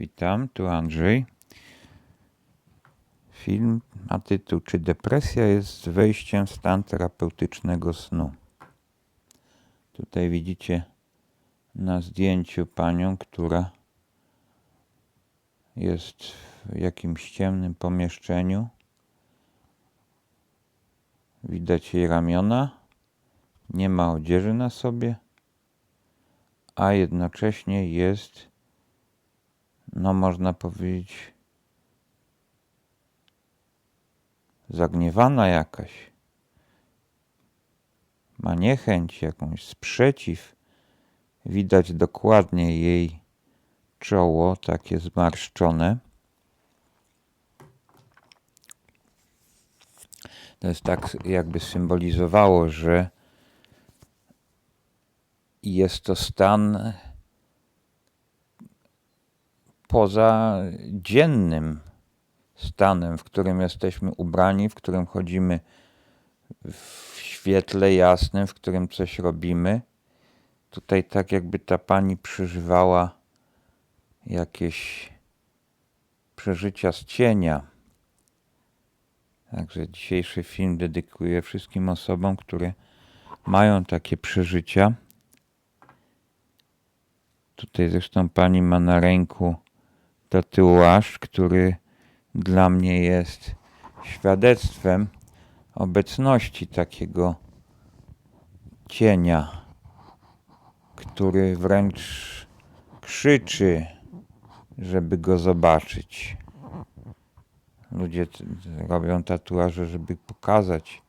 Witam, tu Andrzej. Film ma tytuł Czy depresja jest wejściem w stan terapeutycznego snu? Tutaj widzicie na zdjęciu panią, która jest w jakimś ciemnym pomieszczeniu. Widać jej ramiona, nie ma odzieży na sobie, a jednocześnie jest, no można powiedzieć, zagniewana jakaś. Ma niechęć, jakąś sprzeciw. Widać dokładnie jej czoło, takie zmarszczone. To jest tak, jakby symbolizowało, że jest to stan poza dziennym stanem, w którym jesteśmy ubrani, w którym chodzimy w świetle jasnym, w którym coś robimy. Tutaj tak jakby ta pani przeżywała jakieś przeżycia z cienia. Także dzisiejszy film dedykuję wszystkim osobom, które mają takie przeżycia. Tutaj zresztą pani ma na ręku tatuaż, który dla mnie jest świadectwem obecności takiego cienia, który wręcz krzyczy, żeby go zobaczyć. Ludzie robią tatuaże, żeby pokazać,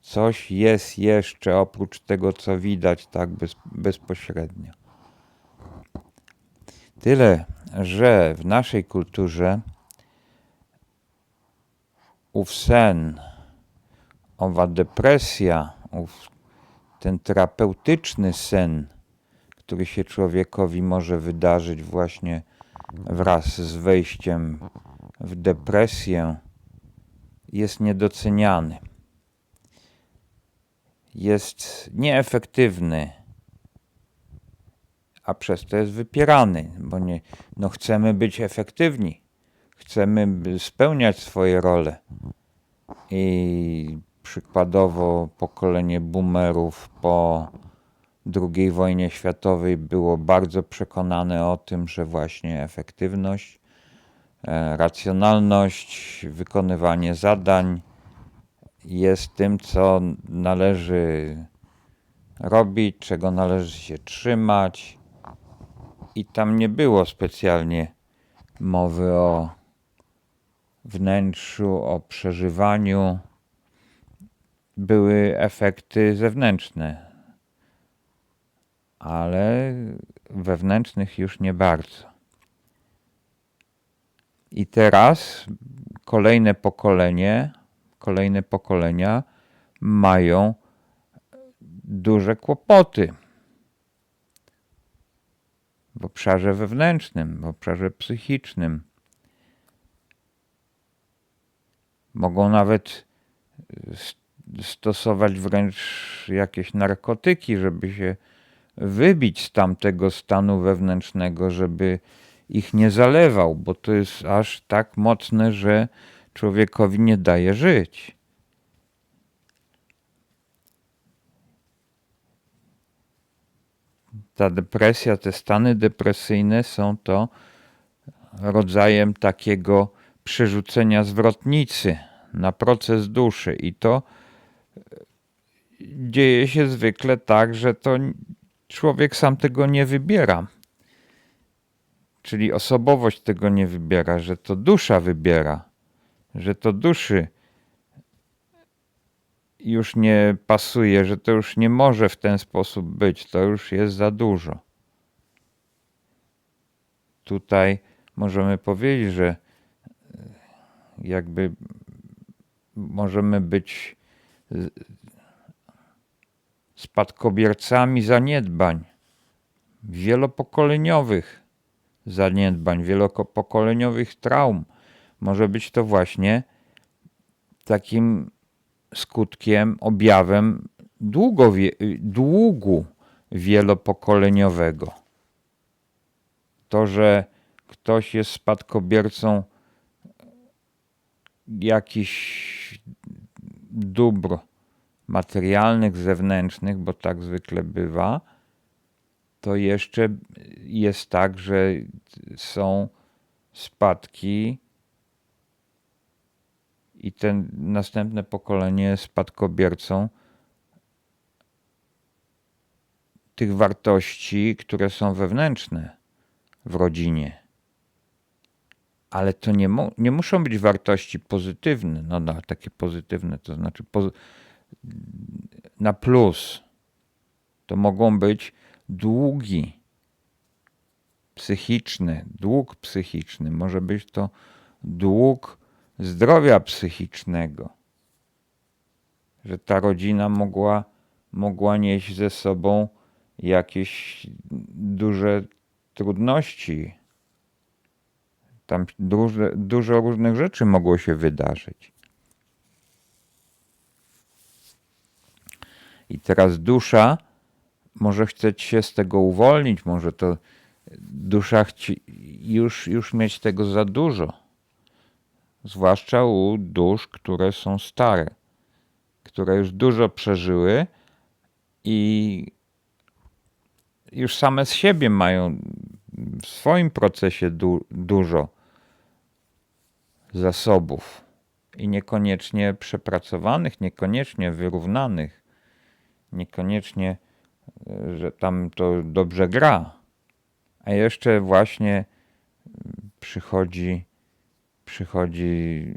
coś jest jeszcze oprócz tego, co widać tak bez, bezpośrednio. Tyle, że w naszej kulturze ów sen, owa depresja, ów, ten terapeutyczny sen, który się człowiekowi może wydarzyć właśnie wraz z wejściem w depresję, jest niedoceniany. Jest nieefektywny, a przez to jest wypierany, bo nie, no chcemy być efektywni chcemy spełniać swoje role. I przykładowo pokolenie boomerów po II wojnie światowej było bardzo przekonane o tym, że właśnie efektywność, e, racjonalność, wykonywanie zadań jest tym, co należy robić, czego należy się trzymać. I tam nie było specjalnie mowy o wnętrzu, o przeżywaniu, były efekty zewnętrzne, ale wewnętrznych już nie bardzo. I teraz kolejne pokolenie, kolejne pokolenia mają duże kłopoty w obszarze wewnętrznym, w obszarze psychicznym. Mogą nawet e, stosować wręcz jakieś narkotyki, żeby się wybić z tamtego stanu wewnętrznego, żeby ich nie zalewał, bo to jest aż tak mocne, że człowiekowi nie daje żyć. Ta depresja, te stany depresyjne są to rodzajem takiego przerzucenia zwrotnicy na proces duszy i to e, dzieje się zwykle tak, że to człowiek sam tego nie wybiera. Czyli osobowość tego nie wybiera, że to dusza wybiera, że to duszy już nie pasuje, że to już nie może w ten sposób być, to już jest za dużo. Tutaj możemy powiedzieć, że jakby możemy być spadkobiercami zaniedbań, wielopokoleniowych zaniedbań, wielopokoleniowych traum. Może być to właśnie takim skutkiem, objawem długo, długu wielopokoleniowego. To, że ktoś jest spadkobiercą jakichś dóbr materialnych, zewnętrznych, bo tak zwykle bywa, to jeszcze jest tak, że są spadki i ten następne pokolenie spadkobiercą tych wartości, które są wewnętrzne w rodzinie. Ale to nie, nie muszą być wartości pozytywne, no, no takie pozytywne, to znaczy na plus. To mogą być długi psychiczny, dług psychiczny, może być to dług zdrowia psychicznego, że ta rodzina mogła, mogła nieść ze sobą jakieś duże trudności. Tam dużo, dużo różnych rzeczy mogło się wydarzyć. I teraz dusza może chcieć się z tego uwolnić, może to dusza chci już, już mieć tego za dużo. Zwłaszcza u dusz, które są stare, które już dużo przeżyły i już same z siebie mają w swoim procesie du dużo zasobów i niekoniecznie przepracowanych, niekoniecznie wyrównanych, niekoniecznie, że tam to dobrze gra. A jeszcze właśnie przychodzi, przychodzi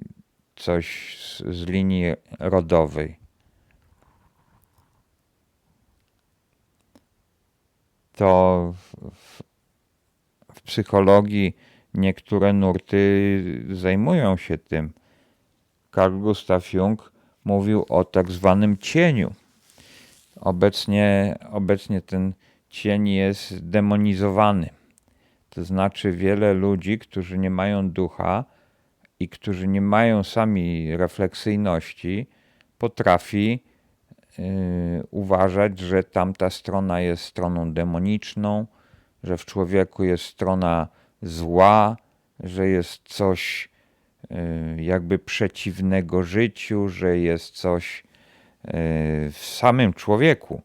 coś z, z linii rodowej. to w, w psychologii niektóre nurty zajmują się tym. Carl Gustav Jung mówił o tak zwanym cieniu. Obecnie, obecnie ten cień jest demonizowany. To znaczy wiele ludzi, którzy nie mają ducha i którzy nie mają sami refleksyjności, potrafi Y, uważać, że tamta strona jest stroną demoniczną, że w człowieku jest strona zła, że jest coś y, jakby przeciwnego życiu, że jest coś y, w samym człowieku,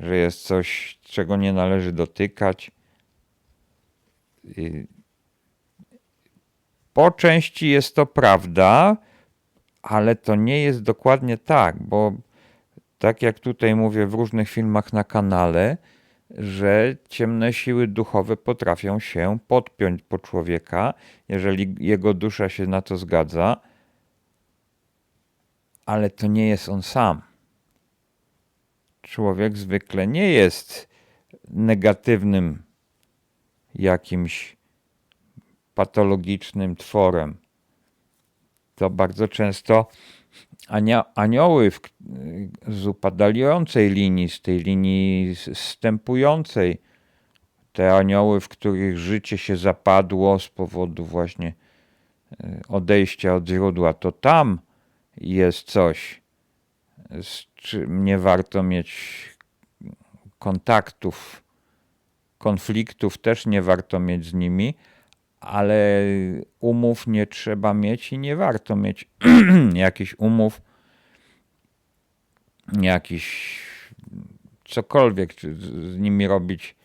że jest coś, czego nie należy dotykać. Po części jest to prawda, ale to nie jest dokładnie tak, bo tak jak tutaj mówię w różnych filmach na kanale, że ciemne siły duchowe potrafią się podpiąć po człowieka, jeżeli jego dusza się na to zgadza, ale to nie jest on sam. Człowiek zwykle nie jest negatywnym jakimś patologicznym tworem. To bardzo często anioły w, z upadającej linii, z tej linii stępującej, te anioły, w których życie się zapadło z powodu właśnie e, odejścia od źródła, to tam jest coś, z czym nie warto mieć kontaktów, konfliktów też nie warto mieć z nimi, ale umów nie trzeba mieć i nie warto mieć jakichś umów, jakiś cokolwiek z nimi robić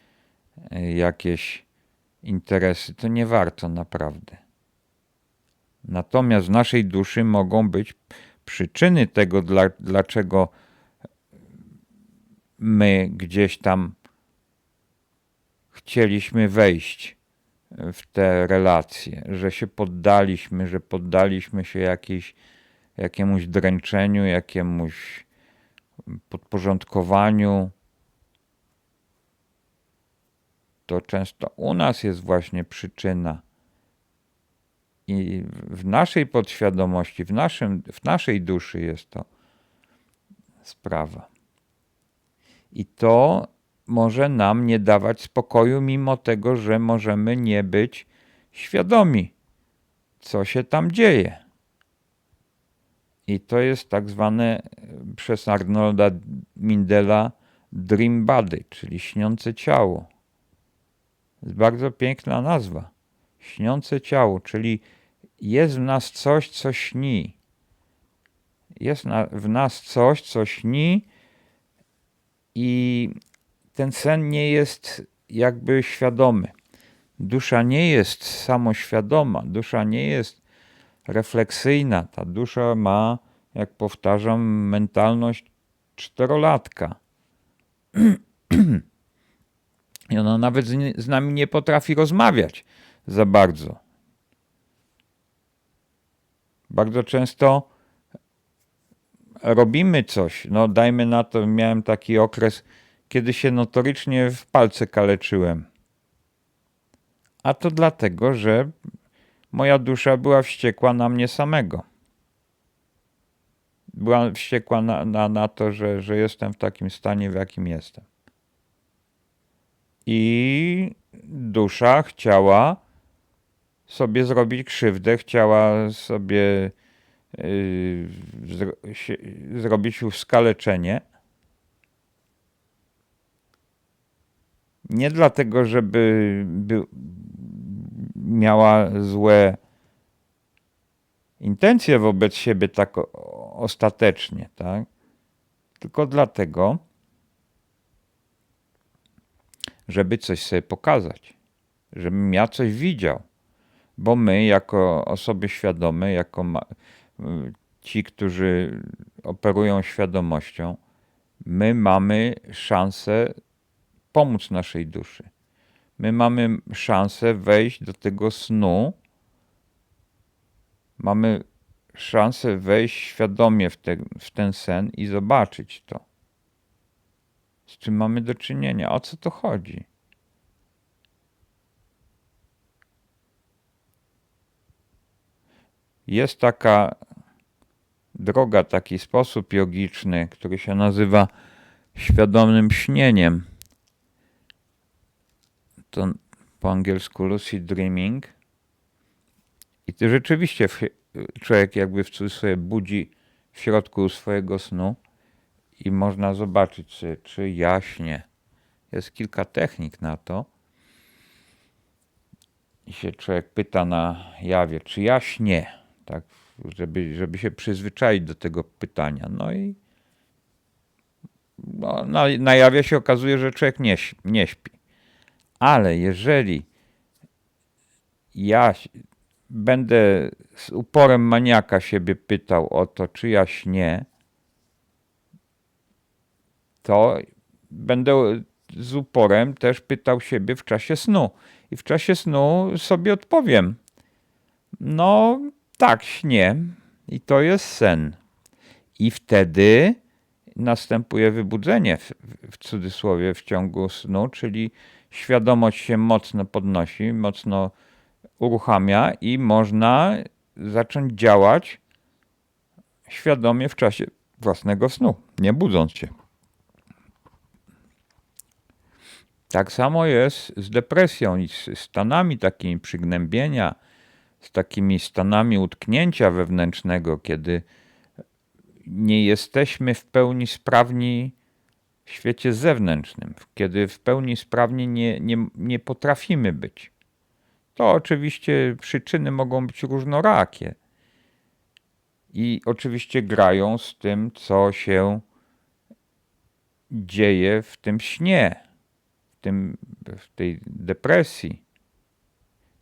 e, jakieś interesy, to nie warto naprawdę. Natomiast w naszej duszy mogą być przyczyny tego, dla, dlaczego my gdzieś tam chcieliśmy wejść w te relacje, że się poddaliśmy, że poddaliśmy się jakiejś, jakiemuś dręczeniu, jakiemuś podporządkowaniu. To często u nas jest właśnie przyczyna. I w naszej podświadomości, w, naszym, w naszej duszy jest to sprawa. I to może nam nie dawać spokoju, mimo tego, że możemy nie być świadomi, co się tam dzieje. I to jest tak zwane przez Arnolda Mindela dream body, czyli śniące ciało. Jest bardzo piękna nazwa. Śniące ciało, czyli jest w nas coś, co śni. Jest w nas coś, co śni i ten sen nie jest jakby świadomy. Dusza nie jest samoświadoma, dusza nie jest refleksyjna. Ta dusza ma, jak powtarzam, mentalność czterolatka. I ona nawet z, nami nie potrafi rozmawiać za bardzo. Bardzo często robimy coś. No, dajmy na to, miałem taki okres, kiedy się notorycznie w palce kaleczyłem. A to dlatego, że moja dusza była wściekła na mnie samego. Była wściekła na, na, na to, że, że jestem w takim stanie, w jakim jestem. I dusza chciała sobie zrobić krzywdę, chciała sobie yy, zro, się, zrobić. Nie dlatego, żeby by, miała złe intencje wobec siebie tak ostatecznie, tak? Tylko dlatego, żeby coś sobie pokazać, żebym ja coś widział. Bo my, jako osoby świadome, jako ci, którzy operują świadomością, my mamy szansę pomóc naszej duszy. My mamy szansę wejść do tego snu, mamy szansę wejść świadomie w, te, w ten sen i zobaczyć to. Z czym mamy do czynienia? O co to chodzi? Jest taka droga, taki sposób jogiczny, który się nazywa świadomym śnieniem. To po angielsku lucid dreaming. I to rzeczywiście człowiek jakby w cudzysłowie budzi w środku swojego snu i można zobaczyć, czy, czy jaśnie. Jest kilka technik na to. I się człowiek pyta na jawie, czy jaśnie, tak, żeby, żeby się przyzwyczaić do tego pytania. No i no, na, na jawie się okazuje, że człowiek nie, nie śpi. Ale jeżeli ja będę z uporem maniaka siebie pytał o to, czy ja śnię, to będę z uporem też pytał siebie w czasie snu. I w czasie snu sobie odpowiem. No, tak, śnię. I to jest sen. I wtedy następuje wybudzenie, w, cudzysłowie, w ciągu snu, czyli świadomość się mocno podnosi, mocno uruchamia i można zacząć działać świadomie w czasie własnego snu, nie budząc się. Tak samo jest z depresją i z stanami takimi przygnębienia, z takimi stanami utknięcia wewnętrznego, kiedy nie jesteśmy w pełni sprawni w świecie zewnętrznym, kiedy w pełni sprawni nie, nie, nie potrafimy być. To oczywiście przyczyny mogą być różnorakie. I oczywiście grają z tym, co się dzieje w tym śnie, w, tym, w tej depresji.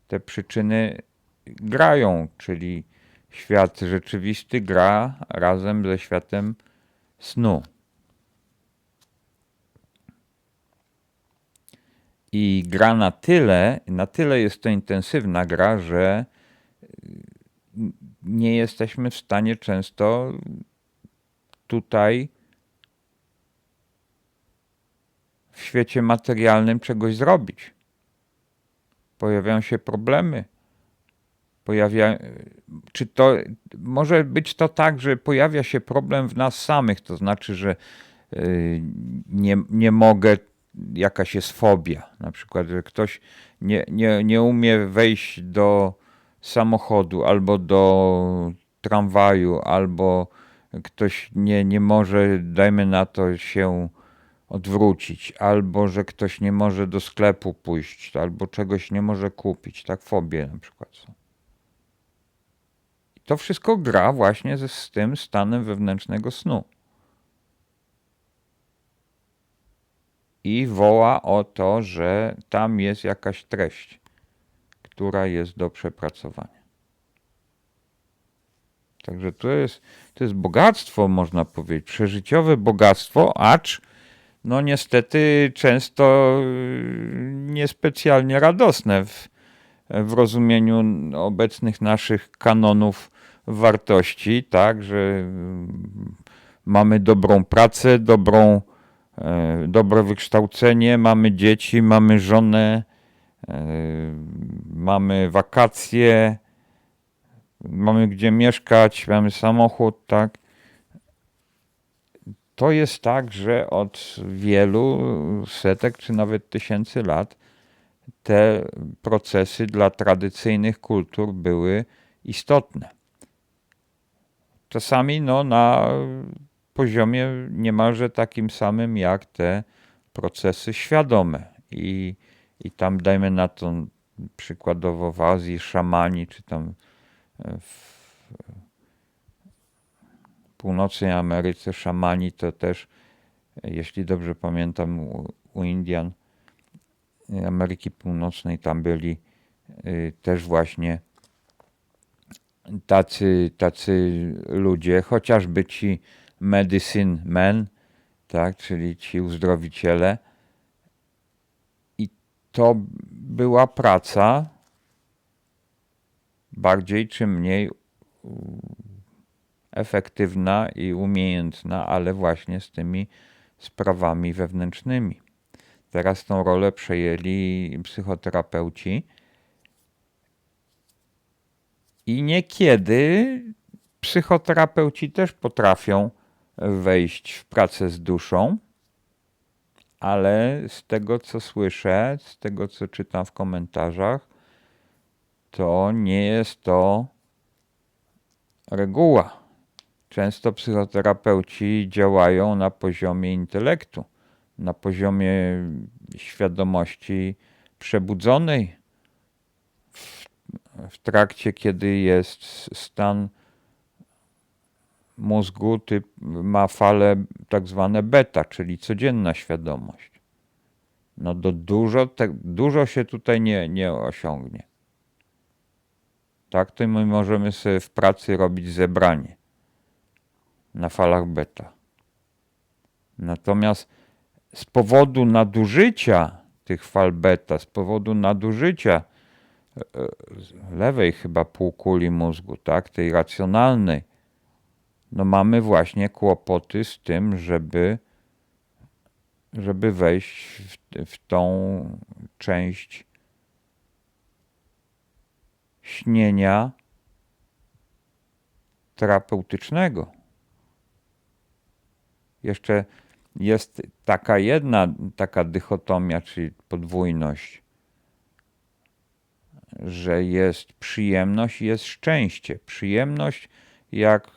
Te przyczyny grają, czyli świat rzeczywisty gra razem ze światem snu. I gra na tyle, na tyle jest to intensywna gra, że nie jesteśmy w stanie często tutaj w świecie materialnym czegoś zrobić. Pojawiają się problemy. Pojawia, czy to może być to tak, że pojawia się problem w nas samych, to znaczy, że y, nie, nie mogę jakaś jest fobia. Na przykład, że ktoś nie, nie, nie umie wejść do samochodu albo do tramwaju, albo ktoś nie, nie może, dajmy na to, się odwrócić, albo że ktoś nie może do sklepu pójść, albo czegoś nie może kupić. Tak fobie na przykład są. To wszystko gra właśnie z tym stanem wewnętrznego snu. I woła o to, że tam jest jakaś treść, która jest do przepracowania. Także to jest, to jest bogactwo, można powiedzieć, przeżyciowe bogactwo, acz no niestety często y, niespecjalnie radosne w, w rozumieniu obecnych naszych kanonów wartości, tak, że mm, mamy dobrą pracę, dobrą, dobre wykształcenie, mamy dzieci, mamy żonę, e, mamy wakacje, mamy gdzie mieszkać, mamy samochód, tak to jest tak, że od wielu setek czy nawet tysięcy lat te procesy dla tradycyjnych kultur były istotne. Czasami no, na poziomie niemalże takim samym jak te procesy świadome. I, i tam dajmy na to przykładowo w Azji szamani, czy tam w północnej Ameryce szamani to też, jeśli dobrze pamiętam, u, u Indian Ameryki Północnej tam byli y, też właśnie tacy, tacy ludzie, chociażby ci medicine men, tak, czyli ci uzdrowiciele. I to była praca bardziej czy mniej efektywna i umiejętna, ale właśnie z tymi sprawami wewnętrznymi. Teraz tą rolę przejęli psychoterapeuci. I niekiedy psychoterapeuci też potrafią wejść w pracę z duszą, ale z tego co słyszę, z tego co czytam w komentarzach, to nie jest to reguła. Często psychoterapeuci działają na poziomie intelektu, na poziomie świadomości przebudzonej, w, w trakcie, kiedy jest stan mózgu typ, ma fale tak zwane beta, czyli codzienna świadomość. No do dużo, te, dużo się tutaj nie, nie osiągnie. Tak, to my możemy sobie w pracy robić zebranie na falach beta. Natomiast z powodu nadużycia tych fal beta, z powodu nadużycia e, lewej chyba półkuli mózgu, tak, tej racjonalnej, no mamy właśnie kłopoty z tym, żeby, żeby wejść w, w tą część śnienia terapeutycznego. Jeszcze jest taka jedna taka dychotomia, czyli podwójność, że jest przyjemność i jest szczęście. Przyjemność, jak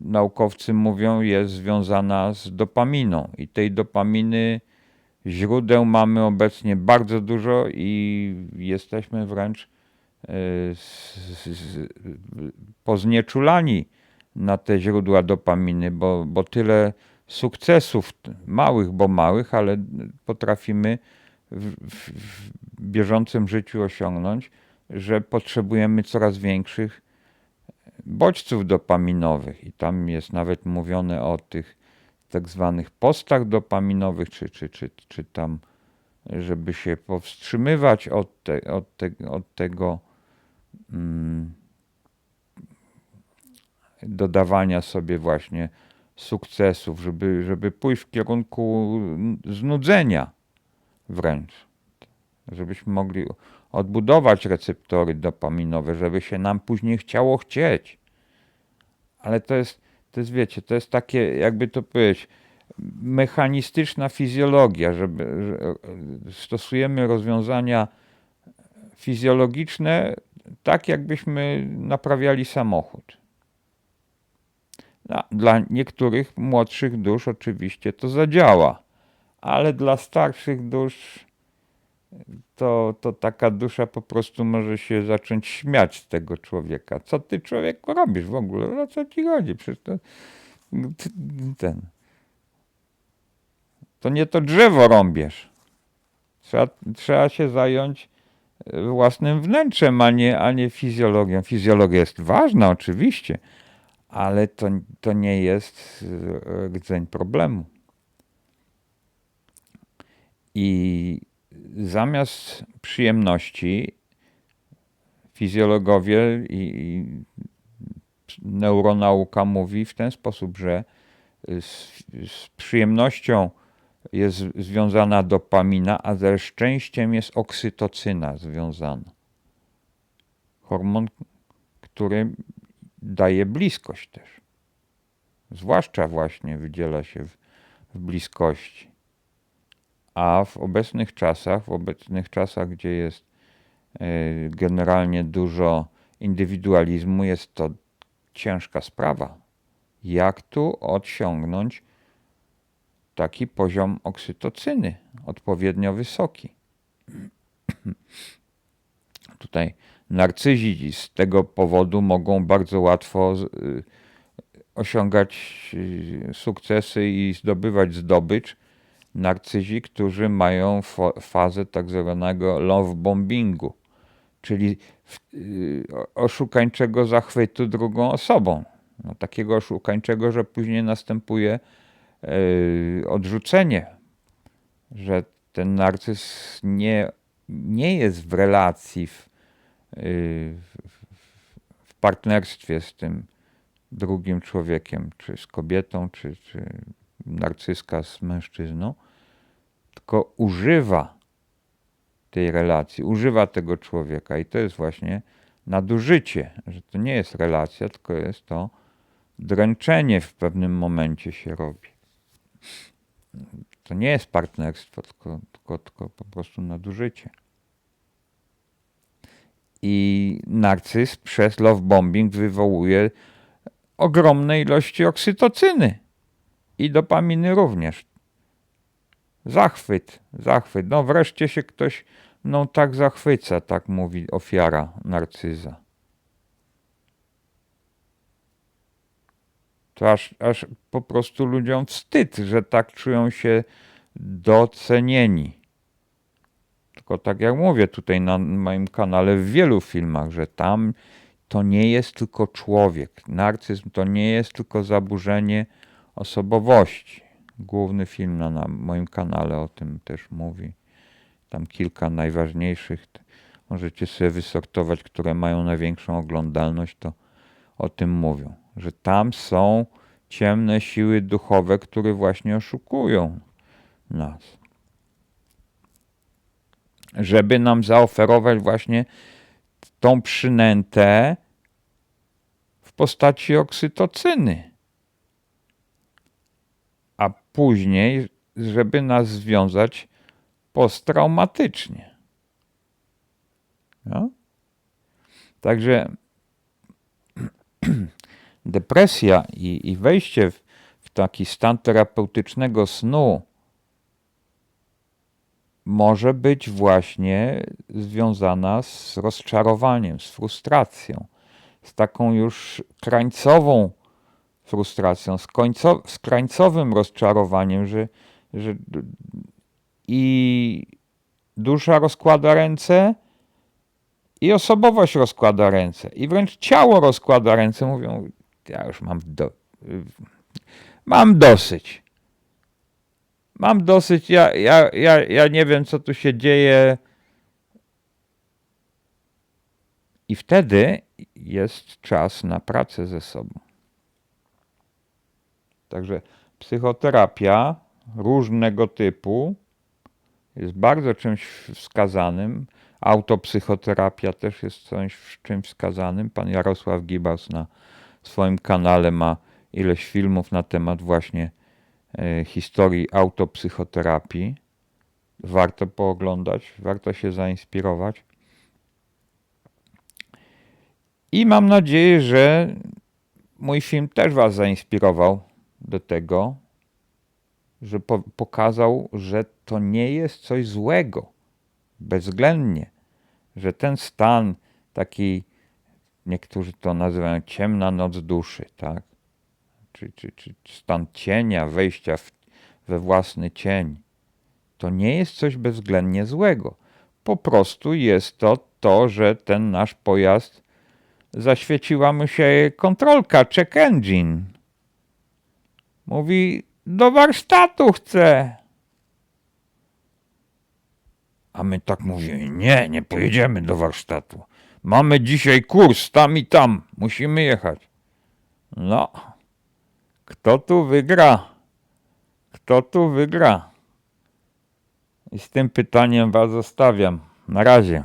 naukowcy mówią, jest związana z dopaminą. I tej dopaminy źródeł mamy obecnie bardzo dużo i jesteśmy wręcz e, poznieczulani na te źródła dopaminy, bo, bo tyle sukcesów, małych, bo małych, ale potrafimy w, w, w bieżącym życiu osiągnąć, że potrzebujemy coraz większych bodźców dopaminowych. I tam jest nawet mówione o tych tak zwanych postach dopaminowych, czy, czy, czy, czy tam, żeby się powstrzymywać od, te, od, te, od tego. Mm, dodawania sobie właśnie sukcesów, żeby, żeby pójść w kierunku znudzenia wręcz. Żebyśmy mogli odbudować receptory dopaminowe, żeby się nam później chciało chcieć. Ale to jest, to jest wiecie, to jest takie, jakby to powiedzieć, mechanistyczna fizjologia, żeby że stosujemy rozwiązania fizjologiczne tak, jakbyśmy naprawiali samochód. No, dla niektórych młodszych dusz oczywiście to zadziała, ale dla starszych dusz to, to taka dusza po prostu może się zacząć śmiać z tego człowieka. Co ty człowieku robisz w ogóle? O co ci chodzi? Przecież to ten. To nie to drzewo rąbiesz. Trzeba, trzeba się zająć e, własnym wnętrzem, a nie, a nie fizjologią. Fizjologia jest ważna oczywiście, ale to, to nie jest e, rdzeń problemu. I zamiast przyjemności fizjologowie i, neuronauka mówi w ten sposób, że z, z przyjemnością jest związana dopamina, a ze szczęściem jest oksytocyna związana. Hormon, który daje bliskość też. Zwłaszcza właśnie wydziela się w, w bliskości. A w obecnych czasach, w obecnych czasach, gdzie jest e, generalnie dużo indywidualizmu, jest to ciężka sprawa. Jak tu odsiągnąć taki poziom oksytocyny odpowiednio wysoki? Tutaj narcyzi z tego powodu mogą bardzo łatwo y, osiągać y, sukcesy i zdobywać zdobycz. Narcyzi, którzy mają fazę tak zwanego love bombingu, czyli y, oszukańczego zachwytu drugą osobą. No, takiego oszukańczego, że później następuje odrzucenie, że ten narcyz nie, nie jest w relacji, w, w partnerstwie z tym drugim człowiekiem, czy z kobietą, czy, czy narcyzka z mężczyzną, tylko używa tej relacji, używa tego człowieka i to jest właśnie nadużycie, że to nie jest relacja, tylko jest to dręczenie w pewnym momencie się robi. To nie jest partnerstwo, tylko, tylko, tylko po prostu nadużycie. I narcyz przez love bombing wywołuje ogromne ilości oksytocyny i dopaminy również. Zachwyt, zachwyt. No wreszcie się ktoś no tak zachwyca, tak mówi ofiara narcyza. To aż, aż po prostu ludziom wstyd, że tak czują się docenieni. Tylko tak jak mówię tutaj na moim kanale w wielu filmach, że tam to nie jest tylko człowiek. Narcyzm to nie jest tylko zaburzenie osobowości. Główny film na, na moim kanale o tym też mówi. Tam kilka najważniejszych. Możecie sobie wysortować, które mają największą oglądalność, to o tym mówią. Że tam są ciemne siły duchowe, które właśnie oszukują nas żeby nam zaoferować właśnie tą przynętę w postaci oksytocyny. Później, żeby nas związać posttraumatycznie. No? Także depresja i, i wejście w, w taki stan terapeutycznego snu może być właśnie związana z rozczarowaniem, z frustracją, z taką już krańcową frustracją, z, końco, z krańcowym rozczarowaniem, że, że i dusza rozkłada ręce, i osobowość rozkłada ręce, i wręcz ciało rozkłada ręce. Mówią, ja już mam, do, mam dosyć. Mam dosyć, ja, ja, ja, ja nie wiem, co tu się dzieje. I wtedy jest czas na pracę ze sobą. Także psychoterapia różnego typu jest bardzo czymś wskazanym. Autopsychoterapia też jest coś czymś wskazanym. Pan Jarosław Gibas na swoim kanale ma ileś filmów na temat właśnie E, historii autopsychoterapii. Warto pooglądać, warto się mój film też Was zainspirował do tego, że po, pokazał, że to nie jest coś złego, bezwzględnie, że ten stan taki, niektórzy to nazywają ciemna noc duszy, tak? Czy, czy, czy stan cienia, wejścia w, we własny cień, to nie jest coś bezwzględnie złego. Po prostu jest to to, że ten nasz pojazd zaświeciła mu się kontrolka, check engine. Mówi, do warsztatu chcę. A my tak mówimy, nie, nie pojedziemy do warsztatu. Mamy dzisiaj kurs tam i tam, musimy jechać. No, kto tu wygra? Kto tu wygra? I z tym pytaniem was zostawiam. Na razie.